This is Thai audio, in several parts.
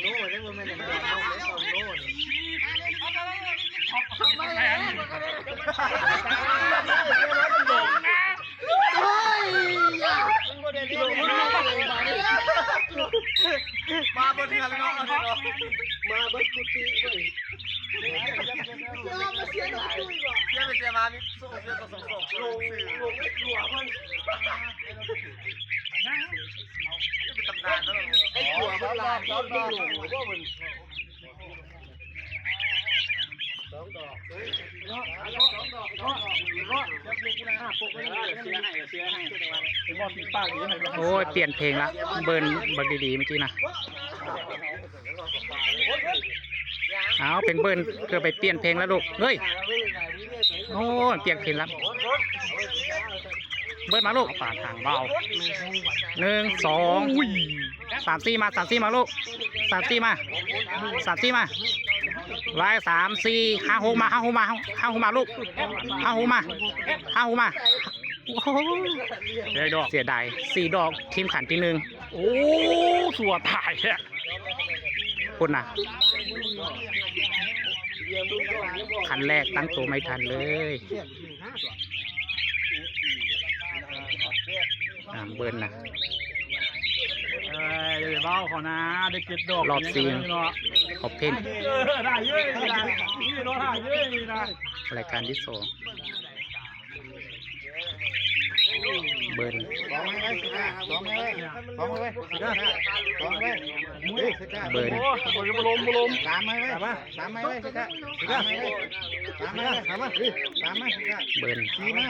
โน่ได้บ่แม่นอย่างเดียวเอาไปสองโน่นี่มาบนเรือเลยเนาะเอาเนาะมาเบิดกุฏิเว้ยเสียไปเสียมานี่สู้เสียก็ส่งส่งลงสื่อลงหัวมันจะเป็นตำนานแล้วไอ้ตัวมันลา ดมันไม่อยู่ว่ามันสองดอกเนาะสองดอกเนาะเนาะจะปลูกนะปลูกไว้เลยเสียให้เสียให้ไอ้บ่ปีปากอยู่ให้โอ้ยเปลี่ยนเพลงละเบิร์นเบิร์นดีๆเมื่อกี้นะเอาเป็นเบิร์นเพื่อไปเปลี่ยนเพลงแล้วลูกเฮ้ยโอ้ยเปลี่ยนเพลงแล้วเบิร์นมาลูกฝ่าทางเบาหนึ่งสอง สามสี่มาสามสี่มาลูกสามสี่มาสามสี่มาไล่สามสี่ห้าหกมาห้าหกมาห้าหกมาลูกห้าหกมาห้าหกมาโอ้โหเสียดอกเสียดายสี่ดอกทีมขันที่หนึ่งโอ้สัวตายอะคุณน่ะขันแรกตั้งตัวไม่ทันเลยอ่าเบิร์นนะเอ้ ยเดี๋ยวเบาเขานะได้เก็บดอกรอบสี่เนาะขอบเพ่นเออได้เยอะนี่นะนี่เนาะได้เยอะนี่นะรายการที่สองเบิร์นสองไว้สองไว้สองไว้สองไว้เฮ้ยเบิร์นโอ้โหจะมาลมมาลมสามไม้ไว้สามไม้ไว้สิจ้าสามไม้ไว้สามไม้สามไม้สามไม้สิจ้าเบิร์นสี่มา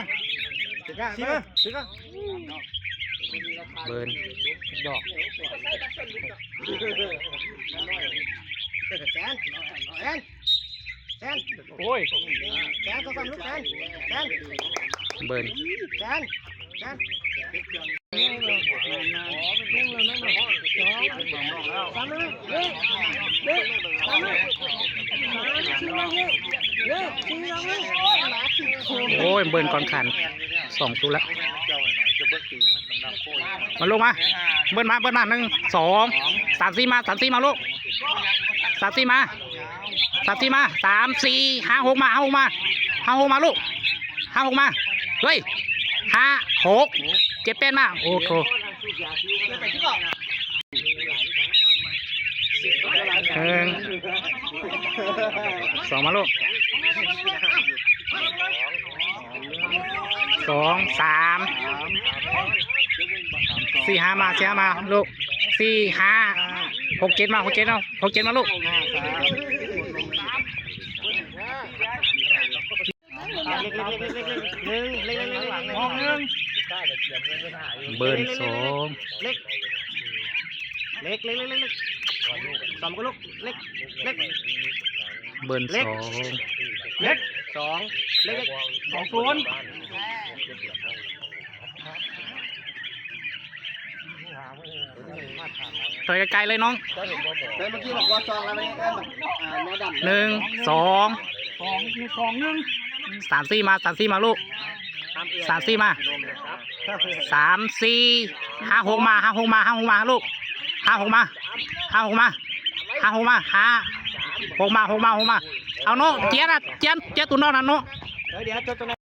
สิจ้าสี่มาสิจ้าเบิร์น ดอกแสนแสนแสนโอ้ยแสนก็ทำลูกแสนแสนเบิร์นแสนแสนสามเลยเฮ้ยเฮ้ยสามเลยสี่มาเลยเฮ้ยสี่มาเลยโอ้ยเบิร์นก่อนขันสองตัวละ เจ้าลตีมันนำโค้ยมาลงมา เบิ้ลมา เบิ้ลมาหนึ่งสองสามสี่มาสามสี่มาลูกสามสี่มาสามสี่มาสามสี่ห้าหกมาห้าหกมาห้าหกมาลูกห้าหกมา เฮ้ยห้าหกเจ็ดเป็นมา โอ้โหหนึ่งสองมาลูก สองสามสี่ห้ามาสี่ห้ามาลูกสี่ห้าหกเจ็ดมาหกเจ็ดเอาหกเจ็ดมาลูกหนึ่งเล็กเล็กเล็กเล็กมองหนึ่งเบิร์นสองเล็กเล็กเล็กเล็กสองก็ลูกเล็กเล็กเบิร์นสองเล็กสองเล็กเล็กสองศูนย์ ถอยไกลๆเลยน้องแต่เมื่อกี้บอกว่าซองแล้วไม่ได้อ่าเนื้อดำหนึ่งสองสองมีสองหนึ่งสามสี่มาสามสี่มาลูกสามสี่มาสามสี่ห้าหกมาห้าหกมาห้าหกมาลูกห้าหกมาห้าหกมาห้าหกมาห้าหกมาหกมาหกมาเอาโน่เจี๊ยบอะเจี๊ยบเจี๊ยบตัวนอกนะโน่เดี๋ยวเดี๋ยวจดตรง